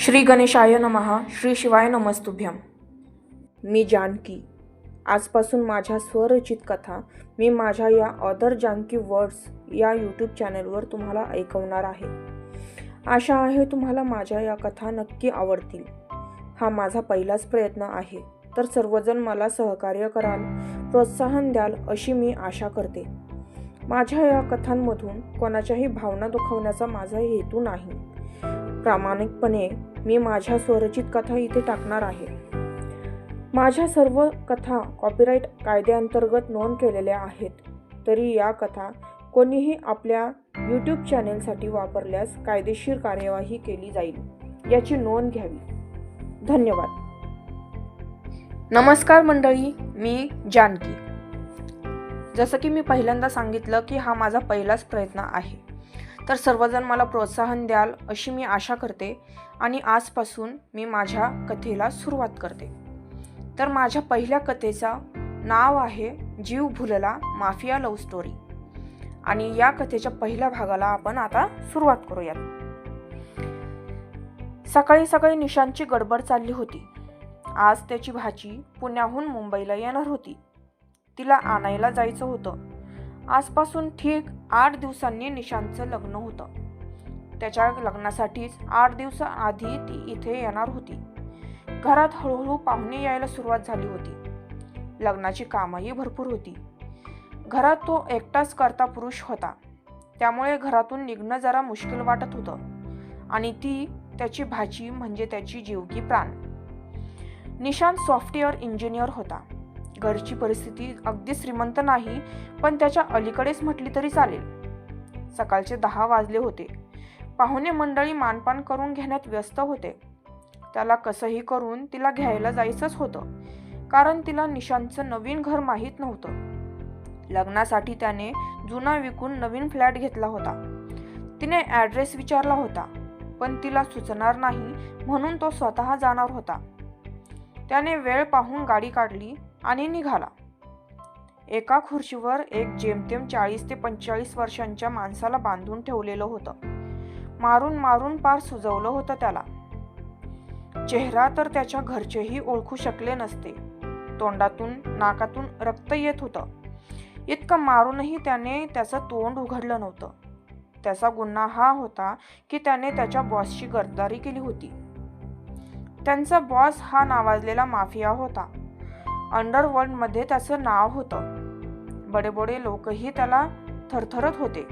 श्री गणेशाय नमः श्री शिवाय नमस्तुभ्यम. मी जानकी. आजपासून माझ्या स्वरचित कथा मी माझ्या या अदर जानकी वर्ड्स या यूट्यूब चॅनलवर तुम्हाला ऐकवणार आहे. आशा आहे तुम्हाला माझ्या या कथा नक्की आवडतील. हा माझा पहिलाच प्रयत्न आहे. तर सर्वजण मला सहकार्य कराल प्रोत्साहन द्याल अशी मी आशा करते. माझ्या या कथांमधून कोणाच्याही भावना दुखवण्याचा माझा हेतू नाही. प्रामाणिकपणे मी माझ्या स्वरचित कथा इथे टाकणार आहे. माझ्या सर्व कथा कॉपीराईट कायद्याअंतर्गत नोंद केलेल्या आहेत. तरी या कथा कोणीही आपल्या यूट्यूब चॅनेलसाठी वापरल्यास कायदेशीर कार्यवाही केली जाईल. याची नोंद घ्यावी. धन्यवाद. नमस्कार मंडळी मी जानकी. जसं की मी पहिल्यांदा सांगितलं की हा माझा पहिलाच प्रयत्न आहे. तर सर्वजण मला प्रोत्साहन द्याल अशी मी आशा करते आणि आजपासून मी माझ्या कथेला सुरुवात करते. तर माझ्या पहिल्या कथेचं नाव आहे जीव भुलला माफिया लव्ह स्टोरी आणि या कथेच्या पहिल्या भागाला आपण आता सुरुवात करूयात. सकाळी सकाळी निशांची गडबड चालली होती. आज त्याची भाची पुण्याहून मुंबईला येणार होती. तिला आणायला जायचं होतं. आजपासून ठीक आठ दिवसांनी निशांतचं लग्न होतं. त्याच्या लग्नासाठीच आठ दिवसाआधी ती इथे येणार होती. घरात हळूहळू पाहुणे यायला सुरुवात झाली होती. लग्नाची कामही भरपूर होती. घरात तो एकटाच करता पुरुष होता. त्यामुळे घरातून निघणं जरा मुश्किल वाटत होतं आणि ती त्याची भाजी म्हणजे त्याची जीवकी प्राण. निशांत सॉफ्टवेअर इंजिनियर होता. घरची परिस्थिती अगदी श्रीमंत नाही पण त्याच्या अलीकडेच म्हटली तरी चालेल. सकाळचे दहा वाजले होते. पाहुणे मंडळी मानपान करून घेण्यात व्यस्त होते. त्याला कसंही करून तिला घ्यायला जायचंच होतं कारण तिला निशांतचं नवीन घर माहीत नव्हतं. लग्नासाठी त्याने जुना विकून नवीन फ्लॅट घेतला होता. तिने ॲड्रेस विचारला होता पण तिला सुचणार नाही म्हणून तो स्वतः जाणार होता. त्याने वेळ पाहून गाडी काढली आणि निघाला. एका खुर्चीवर एक जेमतेम चाळीस ते पंचेचाळीस वर्षांच्या माणसाला बांधून ठेवलेलं होतं. मारून मारून पार सुजवलं होतं त्याला. चेहरा तर त्याच्या घरचेही ओळखू शकले नसते. तोंडातून नाकातून रक्त येत होतं. इतकं मारूनही त्याने त्याचं तोंड उघडलं नव्हतं. त्याचा गुन्हा हा होता की त्याने त्याच्या बॉसची गर्दारी केली होती. त्यांचा बॉस हा नावाजलेला माफिया होता. अंडरवर्ल्डमध्ये त्याचं नाव होतं. बडे बडे लोकही त्याला थरथरत होते.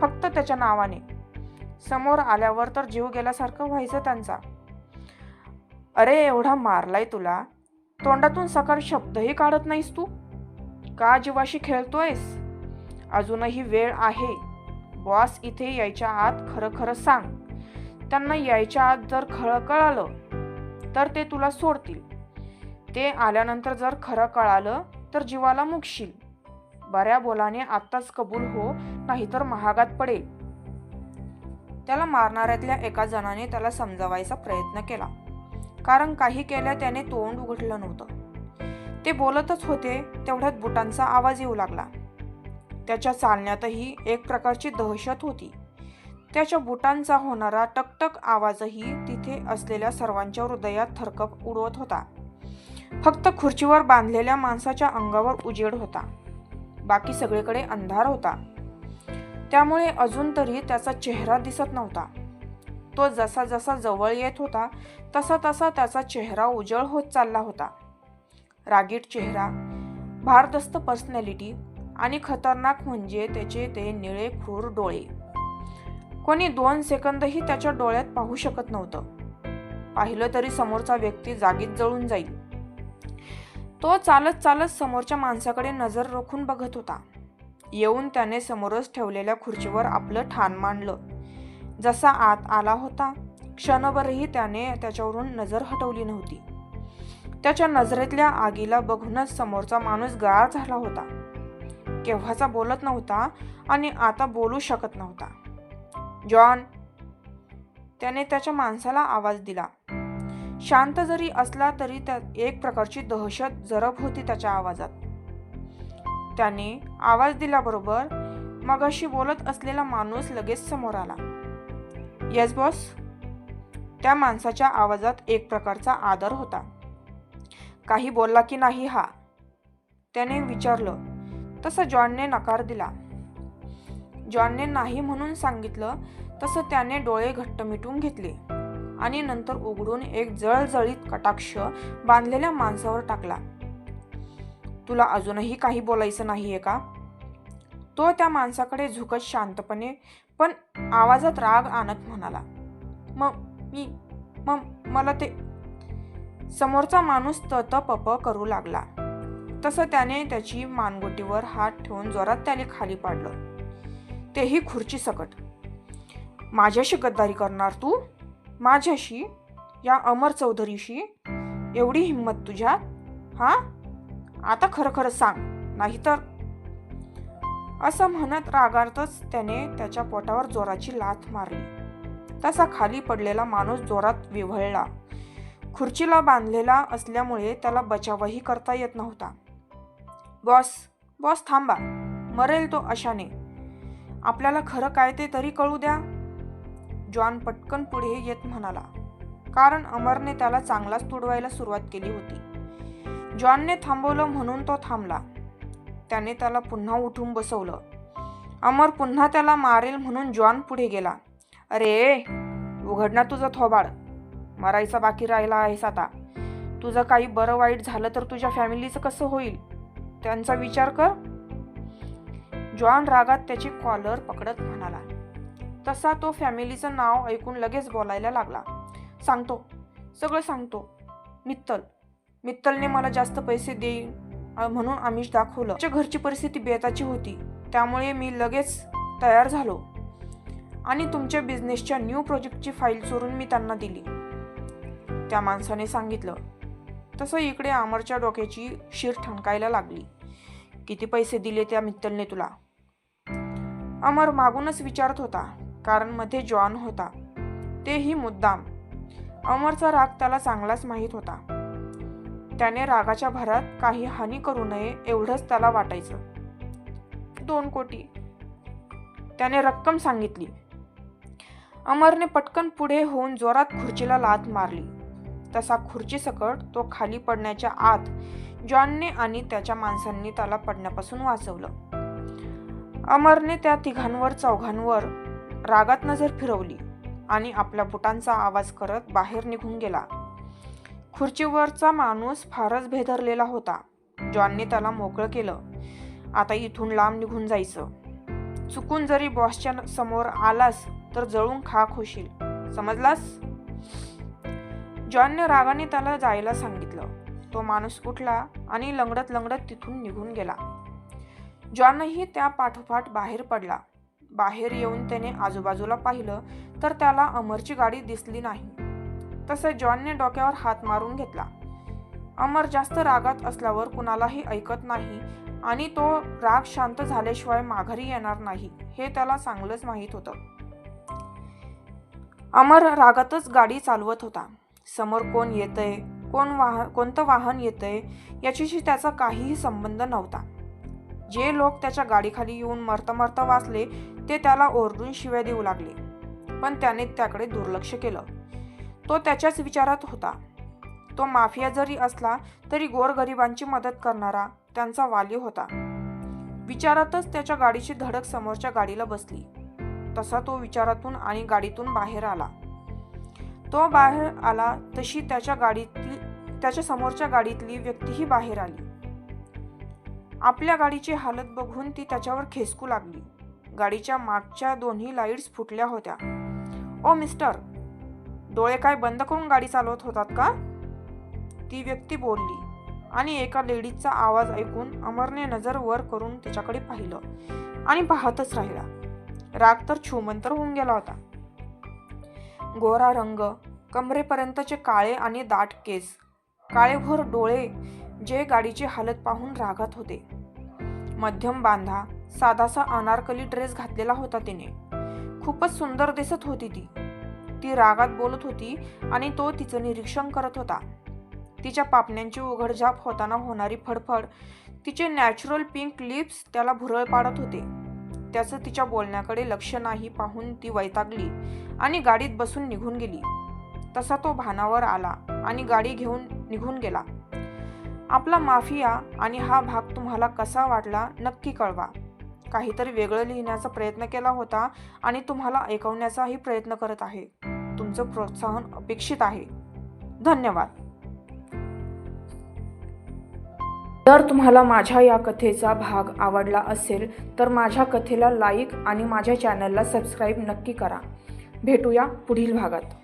फक्त त्याच्या नावाने. समोर आल्यावर तर जीव गेल्यासारखं व्हायचं त्यांचा. अरे एवढा मारलाय तुला. तोंडातून सकाळ शब्दही काढत नाहीस तू. का जीवाशी खेळतोयस? अजूनही वेळ आहे. बॉस इथे यायच्या आत खरं खरं सांग. त्यांना यायच्या आत जर खरं कळालं तर ते तुला सोडतील. ते आल्यानंतर जर खरं कळालं तर जीवाला मुकशील. बऱ्या बोलाने आत्ताच कबूल हो नाहीतर महागात पडेल. त्याला मारणाऱ्यातल्या एका जणाने त्याला समजावायचा प्रयत्न केला. कारण काही केल्या त्याने तोंड उघडलं नव्हतं. ते बोलतच होते तेवढ्यात बुटांचा आवाज येऊ लागला. त्याच्या चालण्यातही एक प्रकारची दहशत होती. त्याच्या बुटांचा होणारा टकटक आवाजही तिथे असलेल्या सर्वांच्या हृदयात थरकप उडवत होता. फक्त खुर्चीवर बांधलेल्या माणसाच्या अंगावर उजेड होता. बाकी सगळीकडे अंधार होता. त्यामुळे अजून तरी त्याचा चेहरा दिसत नव्हता. तो जसा जसा जवळ येत होता तसा तसा त्याचा चेहरा उजळ होत चालला होता. रागीट चेहरा भारदस्त पर्सनॅलिटी आणि खतरनाक म्हणजे त्याचे ते निळे क्रूर डोळे. कोणी दोन सेकंदही त्याच्या डोळ्यात पाहू शकत नव्हतं. पाहिलं तरी समोरचा व्यक्ती जागीच जळून जाईल. तो चालत चालत समोरच्या माणसाकडे नजर रोखून बघत होता. येऊन त्याने समोरच ठेवलेल्या खुर्चीवर आपलं ठाण मांडलं. जसा आत आला होता क्षणभरही त्याने त्याच्यावरून नजर हटवली नव्हती. त्याच्या नजरेतल्या आगीला बघूनच समोरचा माणूस गार झाला होता. केव्हाचा बोलत नव्हता आणि आता बोलू शकत नव्हता. जॉन त्याने त्याच्या माणसाला आवाज दिला. शांत जरी असला तरी त्या एक प्रकारची दहशत जरब होती त्याच्या आवाजात. त्याने आवाज दिल्याबरोबर मगाशी बोलत असलेला माणूस लगेच समोर आला. येस बॉस त्या माणसाच्या आवाजात एक प्रकारचा आदर होता. काही बोलला की नाही हा? त्याने विचारलं. तसं जॉनने नकार दिला. जॉनने नाही म्हणून सांगितलं तसं त्याने डोळे घट्ट मिटून घेतले आणि नंतर उघडून एक जळजळीत कटाक्ष बांधलेल्या माणसावर टाकला. तुला अजूनही काही बोलायचं नाहीये का? तो त्या माणसाकडे झुकत शांतपणे पण आवाजात राग आणत म्हणाला मग मी मग मला ते समोरचा माणूस तत पप करू लागला. तसं त्याने त्याची मानगोटीवर हात ठेवून जोरात त्याने खाली पाडलं. तेही खुर्ची सकट. माझ्याशी गद्दारी करणार तू? माझ्याशी? या अमर चौधरीशी? एवढी हिंमत तुझ्यात? हा? आता खरं खरं सांग नाहीतर? असं म्हणत रागातच त्याने त्याच्या पोटावर जोराची लाथ मारली. तसा खाली पडलेला माणूस जोरात विव्हळला. खुर्चीला बांधलेला असल्यामुळे त्याला बचावही करता येत नव्हता. बॉस बॉस थांबा. मरेल तो अशाने. आपल्याला खरं काय ते तरी कळू द्या. जॉन पटकन पुढे येत म्हणाला. कारण अमरने त्याला चांगलाच तुडवायला सुरुवात केली होती. जॉनने थांबवलं म्हणून तो थांबला. त्याने त्याला पुन्हा उठून बसवलं. अमर पुन्हा त्याला मारेल म्हणून जॉन पुढे गेला. अरे उघड ना तुझं थोबाड. मरायचा बाकी राहिला आहेस आता. तुझं काही बरं वाईट झालं तर तुझ्या फॅमिलीचं कसं होईल? त्यांचा विचार कर. जॉन रागात त्याची कॉलर पकडत म्हणाला तसा तो फॅमिलीचं नाव ऐकून लगेच बोलायला लागला. सांगतो सगळं सांगतो. मित्तल मित्तलने मला जास्त पैसे देईन म्हणून आमिष दाखवलं. त्याच्या घरची परिस्थिती बेताची होती त्यामुळे मी लगेच तयार झालो. आणि तुमच्या बिझनेसच्या न्यू प्रोजेक्टची फाईल चोरून मी त्यांना दिली. त्या माणसाने सांगितलं. तसं इकडे अमरच्या डोक्याची शिर ठणकायला लागली. किती पैसे दिले त्या मित्तलने तुला? अमर मागूनच विचारत होता कारण मध्ये जॉन होता. तेही मुद्दाम. अमरचा राग त्याला चांगलाच माहीत होता. त्याने रागाच्या भरात काही हानी करू नये एवढंच त्याला वाटायचं. दोन कोटी. त्याने रक्कम सांगितली. अमरने पटकन पुढे होऊन जोरात खुर्चीला लात मारली. तसा खुर्ची सकट तो खाली पडण्याच्या आत जॉनने आणि त्याच्या माणसांनी त्याला पडण्यापासून वाचवलं. अमरने त्या तिघांवर चौघांवर रागात नजर फिरवली आणि आपल्या बुटांचा आवाज करत बाहेर निघून गेला. खुर्चीवरचा माणूस फारच भेदरलेला होता. जॉनने त्याला मोकळं केलं. आता इथून लांब निघून जायचं. चुकून जरी बॉसच्या समोर आलास तर जळून खाक होशील. समजलास? जॉनने रागाने त्याला जायला सांगितलं. तो माणूस उठला आणि लंगडत लंगडत तिथून निघून गेला. जॉनही त्या पाठोपाठ बाहेर पडला. बाहेर येऊन त्याने आजूबाजूला पाहिलं तर त्याला अमरची गाडी दिसली नाही. तसं जॉनने डोक्यावर हात मारून घेतला. अमर जास्त रागात असल्यावर कुणालाही ऐकत नाही आणि तो राग शांत झाल्याशिवाय माघारी येणार नाही हे त्याला चांगलंच माहीत होतं. अमर रागातच गाडी चालवत होता. समोर कोण येतंय? कोण वाह कोणतं वाहन येतंय? याच्याशी त्याचा काहीही संबंध नव्हता. जे लोक त्याच्या गाडीखाली येऊन मरता मरता वाचले ते त्याला ओरडून शिव्या देऊ लागले. पण त्याने त्याकडे दुर्लक्ष केलं. तो त्याच्याच विचारात होता. तो माफिया जरी असला तरी गोरगरिबांची मदत करणारा त्यांचा वाली होता. विचारातच त्याच्या गाडीची धडक समोरच्या गाडीला बसली. तसा तो विचारातून आणि गाडीतून बाहेर आला. तो बाहेर आला तशी त्याच्या गाडीतली त्याच्या समोरच्या गाडीतली व्यक्तीही बाहेर आली. आपल्या गाडीची हालत बघून ती त्याच्यावर खेसकू लागली. गाडीच्या मागच्या दोन्ही लाईट्स फुटल्या होत्या. ओ मिस्टर डोळे काय बंद करून गाडी चालवत होतात का? ती व्यक्ती बोलली आणि एका लेडीजचा आवाज ऐकून अमरने नजर वर करून तिच्याकडे पाहिलं आणि पाहतच राहिला. राग तर छुमंतर होऊन गेला होता. गोरा रंग कमरेपर्यंतचे काळे आणि दाट केस काळेभोर डोळे जे गाडीची हालत पाहून रागात होते. मध्यम बांधा साधासा अनारकली ड्रेस घातलेला होता तिने. खूपच सुंदर दिसत होती ती. ती रागात बोलत होती आणि तो तिचं निरीक्षण करत होता. तिच्या पापण्यांची उघडझाप होताना होणारी फडफड तिचे नॅचरल पिंक लिप्स त्याला भुरळ पाडत होते. त्याचं तिच्या बोलण्याकडे लक्ष नाही पाहून ती वैतागली आणि गाडीत बसून निघून गेली. तसा तो भानावर आला आणि गाडी घेऊन निघून गेला. आपला माफिया आणि हा भाग तुम्हाला कसा वाटला नक्की कळवा. काहीतरी वेगळं लिहिण्याचा प्रयत्न केला होता आणि तुम्हाला ऐकवण्याचाही प्रयत्न करत आहे. तुमचं प्रोत्साहन अपेक्षित आहे. धन्यवाद. जर तुम्हाला माझ्या या कथेचा भाग आवडला असेल तर माझ्या कथेला लाईक आणि माझ्या चॅनलला सबस्क्राईब नक्की करा. भेटूया पुढील भागात.